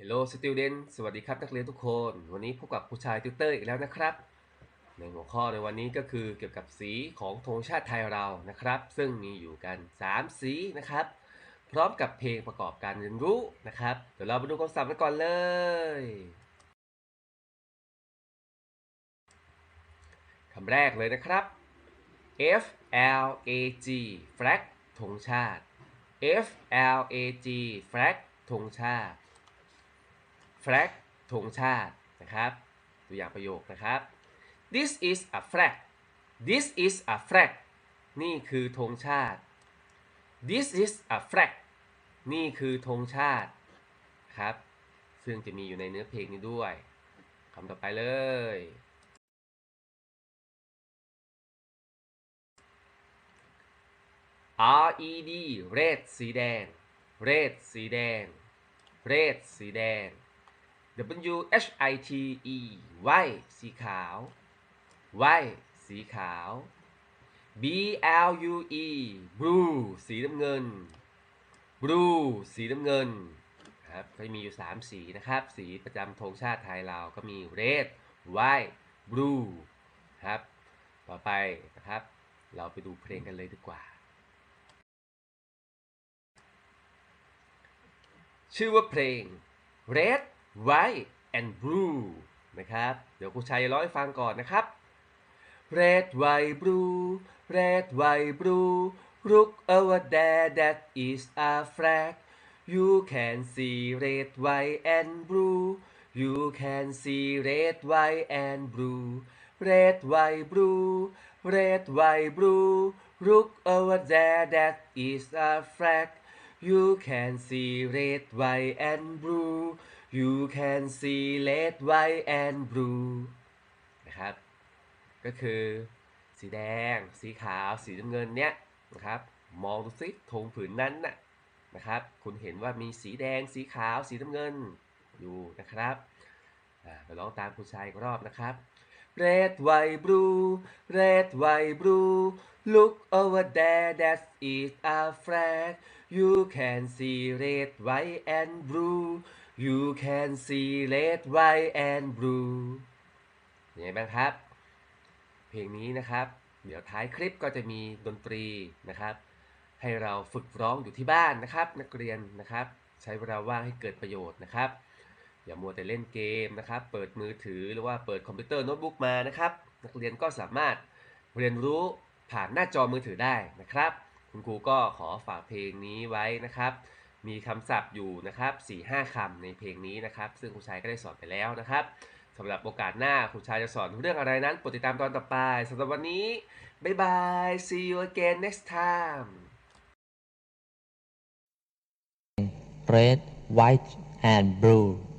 Hello student สวัสดีครับนักเรียนทุกคน วันนี้พบกับผู้ชายติวเตอร์อีกแล้วนะครับ ในหัวข้อในวันนี้ก็คือเกี่ยวกับสีของธงชาติไทยเรานะครับ ซึ่งมีอยู่กัน 3 สีนะครับ พร้อมกับเพลงประกอบการเรียนรู้นะครับ เดี๋ยวเรามาดูคำศัพท์กันก่อนเลย คำแรกเลยนะครับ F L A G flag ธงชาติ F L A G flag ธงชาติ flag ธงชาตินะครับ ตัวอย่างประโยคนะครับ this is a flag this is a flag นี่คือธงชาติ this is a flag นี่คือธงชาติครับ ซึ่งจะมีอยู่ในเนื้อเพลงนี้ด้วยคำต่อไปเลย red red สีแดง red สีแดง red สีแดง W H I T E white สีขาว white สีขาว B L U E blue สีน้ำเงิน blue สีน้ำเงินครับก็มีอยู่ 3 สีนะครับ สีประจำธงชาติไทยเราก็มี red white blue ครับ ต่อไปนะครับ เราไปดูเพลงกันเลยดีกว่า ชื่อว่าเพลง Red White and Blue นะครับ เดี๋ยวครูชัยร้องให้ฟังก่อนนะครับ Red White Blue Red White Blue Look over there that is a flag You can see red white and blue You can see red white and blue Red white blue Red white blue Look over there that is a flag You can see red, white, and blue. You can see red, white, and blue นะครับ ก็คือสีแดง สีขาว สีน้ำเงินเนี้ยนะครับ มองดูซิธงผืนนั้นน่ะนะครับ คุณเห็นว่ามีสีแดง สีขาว สีน้ำเงินอยู่นะครับอ่าไปลองตามคุณชายอีกรอบนะครับ Red, white, blue, red, white, blue. Look over there, that is a flag. You can see red, white, and blue. You can see red, white, and blue ยังไงบ้างครับ เพลงนี้นะครับ เดี๋ยวท้ายคลิปก็จะมีดนตรีนะครับ ให้เราฝึกร้องอยู่ที่บ้านนะครับ นักเรียนนะครับ ใช้เวลาว่างให้เกิดประโยชน์นะครับ อย่ามัวแต่เล่นเกมนะครับ เปิดมือถือหรือว่าเปิดคอมพิวเตอร์โน้ตบุ๊กมานะครับ นักเรียนก็สามารถเรียนรู้ผ่านหน้าจอมือถือได้นะครับ คุณครูก็ขอฝากเพลงนี้ไว้นะครับ มีคำศัพท์อยู่นะครับ4-5คำในเพลงนี้นะครับ ซึ่งครูชายก็ได้สอนไปแล้วนะครับสำหรับโอกาสหน้าครูชายจะสอนเรื่องอะไรนั้นโปรดติดตามตอนต่อไปสำหรับวันนี้ บ๊ายบาย see you again next time red, white, and blue.